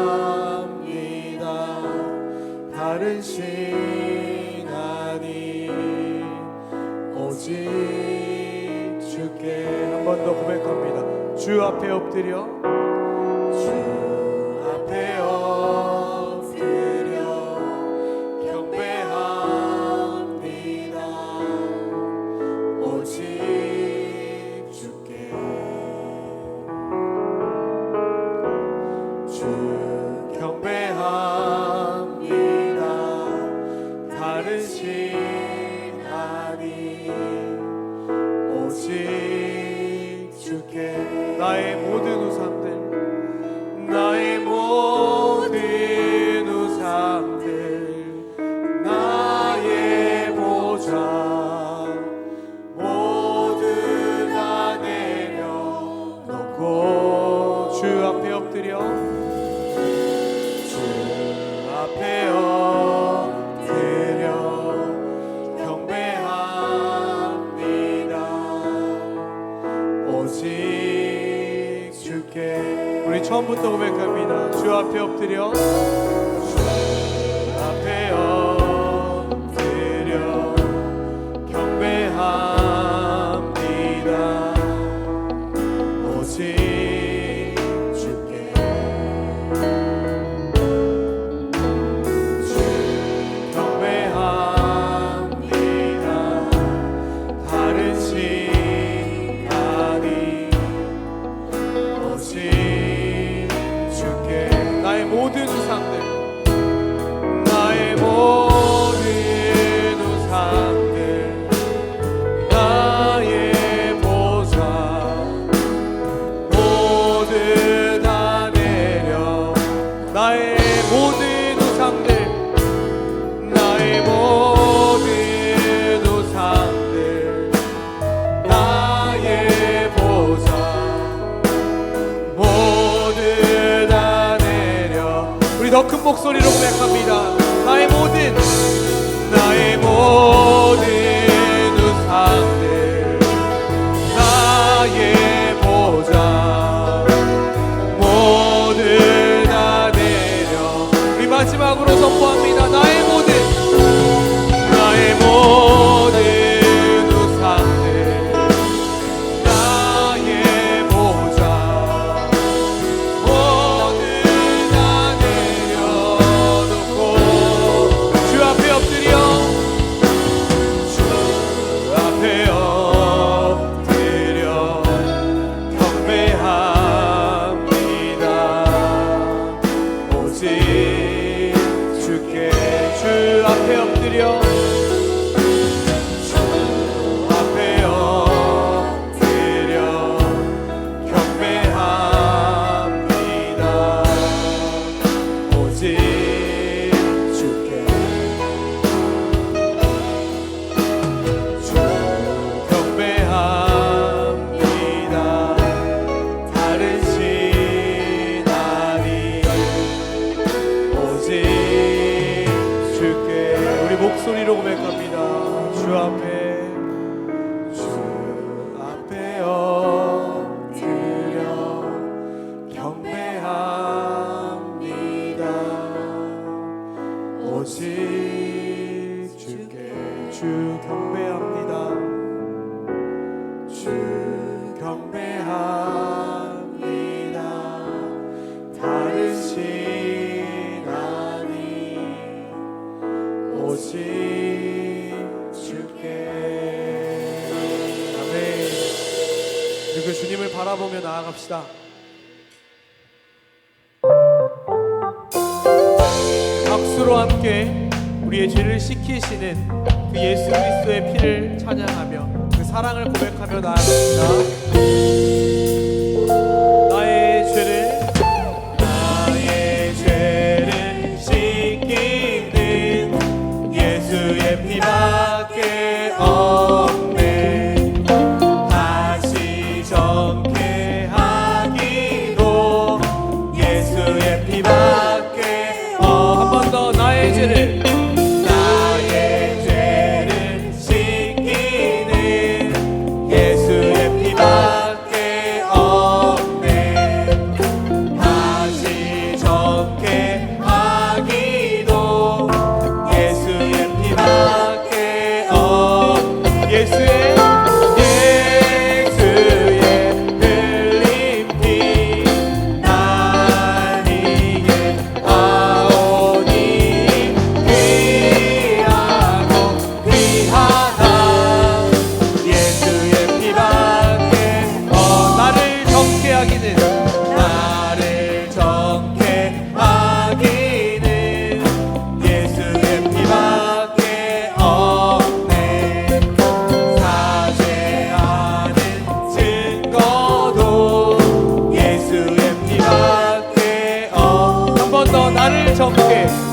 감사합니다. 다른 시간이 오직 주께 한 번 더 고백합니다. 주 앞에 엎드려 않으신 하나님 오직 주께 나의 모든 우상들 나의 처음부터 고백합니다. 주 앞에 엎드려 주 앞에 엎드려 나의 모든 목소리로 고백합니다. 주님을 바라보며 나아갑시다. 박수로 함께 우리의 죄를 씻기시는 그 예수 그리스도의 피를 찬양하며 그 사랑을 고백하며 나아갑시다. 나를 적게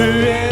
주의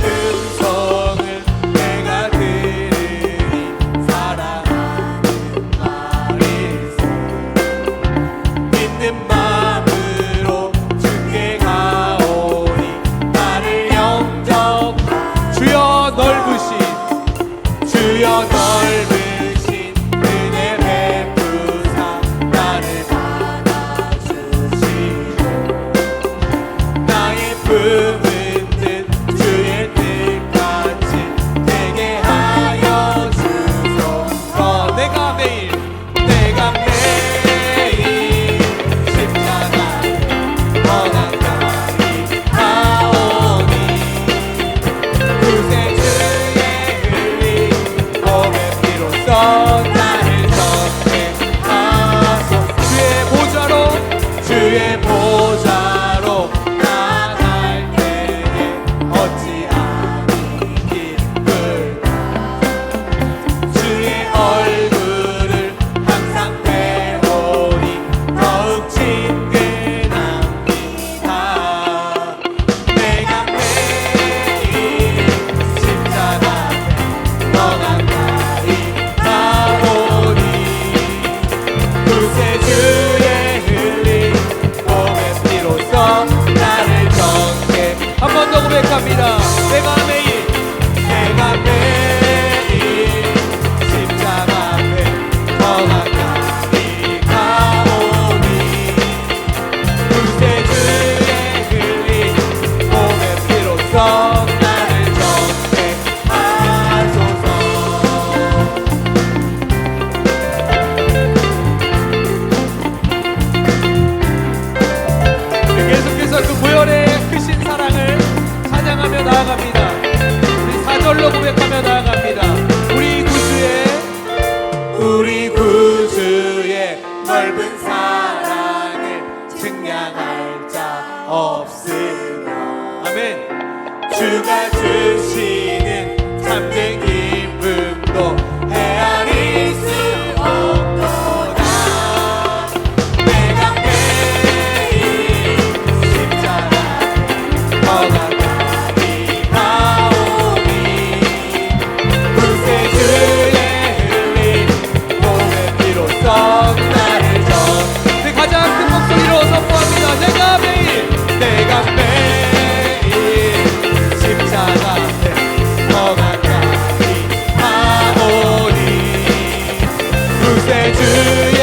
say to you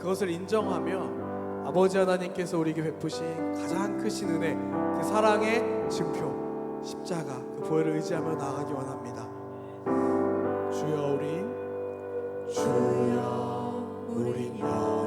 그것을 인정하며 아버지 하나님께서 우리에게 베푸신 가장 크신 은혜 그 사랑의 증표 십자가 그 보혈을 의지하며 나아가기 원합니다. 주여 우린 주여 우린 여